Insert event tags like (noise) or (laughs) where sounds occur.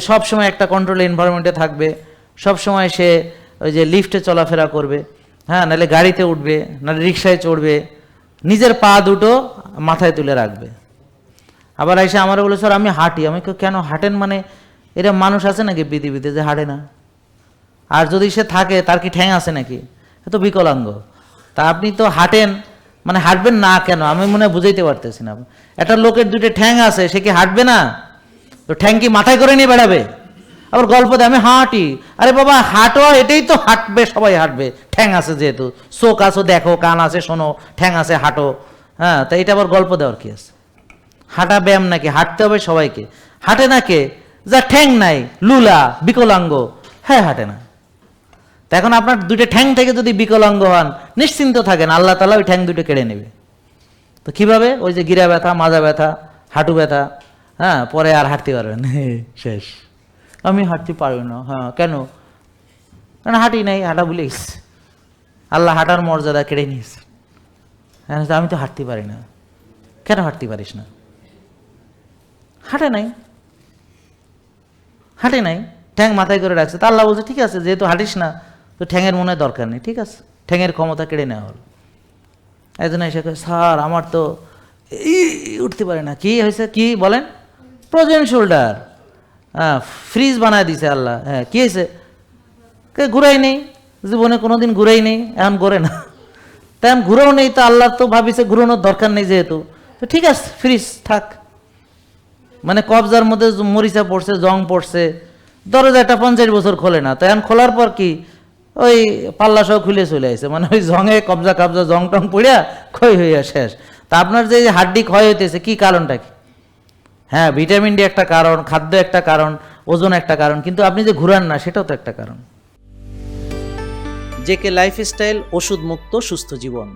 সব সময় একটা কন্ট্রোল এনভায়রনমেন্টে থাকবে, সব সময় সে ওই যে লিফটে চলাফেরা করবে হ্যাঁ নাহলে গাড়িতে উঠবে, নাহলে রিক্সায় চড়বে, নিজের পা দুটো মাথায় তুলে রাখবে। আবার এসে আমার বলে, স্যার, আমি হাঁটি। আমি কেন হাঁটেন মানে এরা মানুষ আছে নাকি পৃথিবীতে যে হাঁটে না? আর যদি সে থাকে, তার কি ঠ্যাং আছে নাকি? এ তো বিকলাঙ্গ। তা আপনি তো হাঁটেন মানে হাঁটবেন না কেন? আমি মনে হয় বুঝাইতে পারতেছি না। একটা লোকের দুটো ঠ্যাং আছে, সে কি হাঁটবে না? তো ঠ্যাং কি মাথায় করে নিয়ে বেড়াবে। আবার গল্প দেয়, আমি হাঁটি। আরে বাবা, হাঁটো, এটাই তো হাঁটবে, সবাই হাঁটবে। ঠ্যাং আছে যেহেতু। চোখ আছো, দেখো, কান আছে, শোনো, ঠ্যাং আছে, হাঁটো। হ্যাঁ তা এটা আবার গল্প দেওয়ার কি আছে? হাঁটা ব্যায়াম নাকি? হাঁটতে হবে সবাইকে। হাঁটে না কে? যা ঠ্যাং নাই, লুলা, বিকলাঙ্গ। হ্যাঁ হাঁটে না। তা এখন আপনার দুইটা ঠ্যাং থেকে যদি বিকলাঙ্গ হন, নিশ্চিন্ত থাকেন, আল্লাহ তালা ওই ঠ্যাং দুটো কেড়ে নেবে। তো কীভাবে? ওই যে গিরা ব্যথা, মাজা ব্যথা, হাঁটু ব্যথা হ্যাঁ পরে আর হাঁটতে পারবেন। (laughs) শেষ। আমি হাঁটতে পারব না হ্যাঁ কেন? কারণ হাঁটি নাই হাঁটা ভুলে গেছি। আল্লাহ হাঁটার মর্যাদা কেড়ে নিয়েছে। হ্যাঁ আমি তো হাঁটতে পারি না। কেন হাঁটতে পারিস না? হাঁটে নাই। হাঁটে নাই। ঠ্যাং মাথায় করে রাখছে। তা আল্লাহ বলছে ঠিক আছে যেহেতু হাঁটিস না তো ঠ্যাঙের মনে হয় দরকার নেই ঠিক আছে? ঠ্যাঙের ক্ষমতা কেড়ে নেওয়া হলো। একজন এসে স্যার আমার তো এই উঠতে পারে না। কি হয়েছে? কি বলেন? প্রজেন শোল্ডার। হ্যাঁ ফ্রিজ বানায় দিছে আল্লাহ। হ্যাঁ কি হয়েছে? কে ঘুরাই নেই? জীবনে কোনোদিন ঘুরাই নেই, এখন ঘুরে না। তেমন ঘুরেও নেই, তো আল্লাহ তো ভাবিছে ঘুরানোর দরকার নেই যেহেতু। তো ঠিক আছে, ফ্রিজ থাক। মানে কবজার মধ্যে মরিচা পড়ছে, জং পড়ছে দরজাটা পঞ্চাশ বছর খোলে না। তো এখন খোলার পর কি? ওই পাল্লা সহ খুলে চলে আসে মানে ওই জঙে কবজা কবজা জং টং পড়িয়া ক্ষয় হইয়া শেষ। তা আপনার যে হাড্ডি ক্ষয় হইতেছে, কি কারণটা কি? হ্যাঁ ভিটামিন ডি একটা কারণ, খাদ্য একটা কারণ, ওজন একটা কারণ, কিন্তু আপনি যে ঘুরান না, সেটাও তো একটা কারণ। জেকে লাইফস্টাইল ওষুধ মুক্ত সুস্থ জীবন।